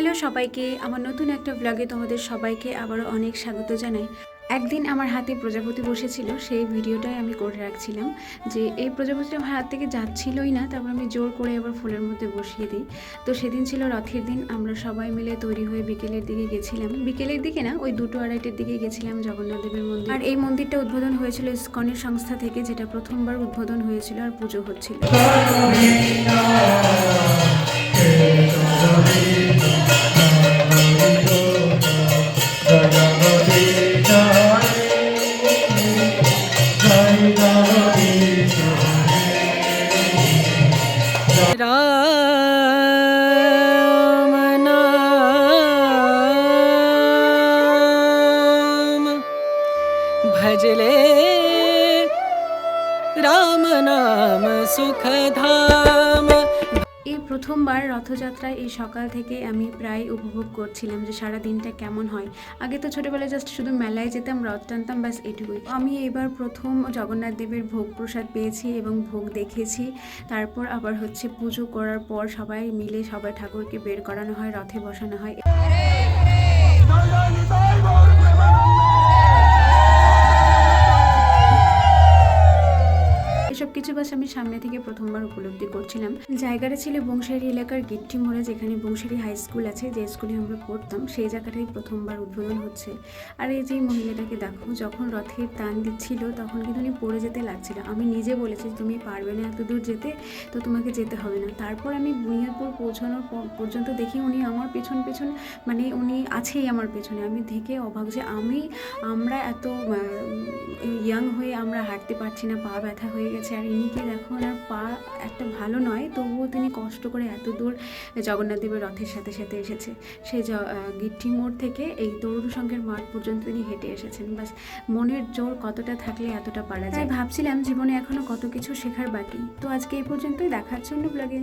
Hello সবাইকে, আমার নতুন একটা ব্লগে তোমাদের সবাইকে আবারও অনেক স্বাগত জানাই। একদিন আমার হাতে প্রজাপতি বসেছিল, সেই ভিডিওটাই আমি করে রাখছিলাম যে এই প্রজাপতিটা আমার হাত থেকে যাচ্ছিলই না, তারপর আমি জোর করে আবার ফুলের মধ্যে বসিয়ে দিই। তো সেদিন ছিল রথের দিন, আমরা সবাই মিলে তৈরি হয়ে বিকেলের দিকে গেছিলাম। বিকেলের দিকে না, ওই দুটো আড়াইটের দিকে গেছিলাম জগন্নাথ দেবের মন্দির। আর এই মন্দিরটা উদ্বোধন হয়েছিল ইস্কনের সংস্থা থেকে, যেটা প্রথমবার উদ্বোধন হয়েছিল আর পুজো হচ্ছিল। भजले राम नाम सुखधाम প্রথমবার রথযাত্রায় এই সকাল থেকে আমি প্রায় উপভোগ করছিলাম যে সারা দিনটা কেমন হয় আগে তো ছোটোবেলায় জাস্ট শুধু মেলায় যেতাম রথ টানতাম ব্যাস এটুকুই আমি এবার প্রথম জগন্নাথ দেবের ভোগ প্রসাদ পেয়েছি এবং ভোগ দেখেছি তারপর আবার হচ্ছে পুজো করার পর সবাই মিলে সবাই ঠাকুরকে বের করানো হয় রথে বসানো হয় এসব বাস আমি সামনে থেকে প্রথমবার উপলব্ধি করছিলাম। জায়গাটা ছিল বংশারি এলাকার গিট্টি মোড়ে, যেখানে বংশারি হাই স্কুল আছে, যে স্কুলে আমরা পড়তাম, সেই জায়গাটাই প্রথমবার উদ্বোধন হচ্ছে। আর এই যে মহিলাটাকে দেখো, যখন রথের টান দিচ্ছিল, তখন কিন্তু উনি পড়ে যেতে লাগছিল। আমি নিজে বলেছি, তুমি পারবে না এত দূর যেতে, তো তোমাকে যেতে হবে না। তারপর আমি বুনিয়াদপুর পৌঁছানোর পর্যন্ত দেখি উনি আমার পেছন পেছন মানে উনি আছেই আমার পেছনে। আমি দেখে অবাক যে আমি, আমরা এত ইয়াং হয়ে আমরা হাঁটতে পারছি না, পা ব্যথা হয়ে গেছে, আর ইনিকে দেখো ওনার পা একটা ভালো নয়, তবুও তিনি কষ্ট করে এত দূর জগন্নাথ দেবের রথের সাথে সাথে এসেছে। সেই গিট্টি মোড় থেকে এই তরুণ সংঘের মাঠ পর্যন্ত তিনি হেঁটে এসেছেন। বাস মনের জোর কতটা থাকলে এতটা পারা যায়? ভাবছিলাম জীবনে এখনও কত কিছু শেখার বাকি। তো আজকে এই পর্যন্তই। দেখার জন্য ব্লগে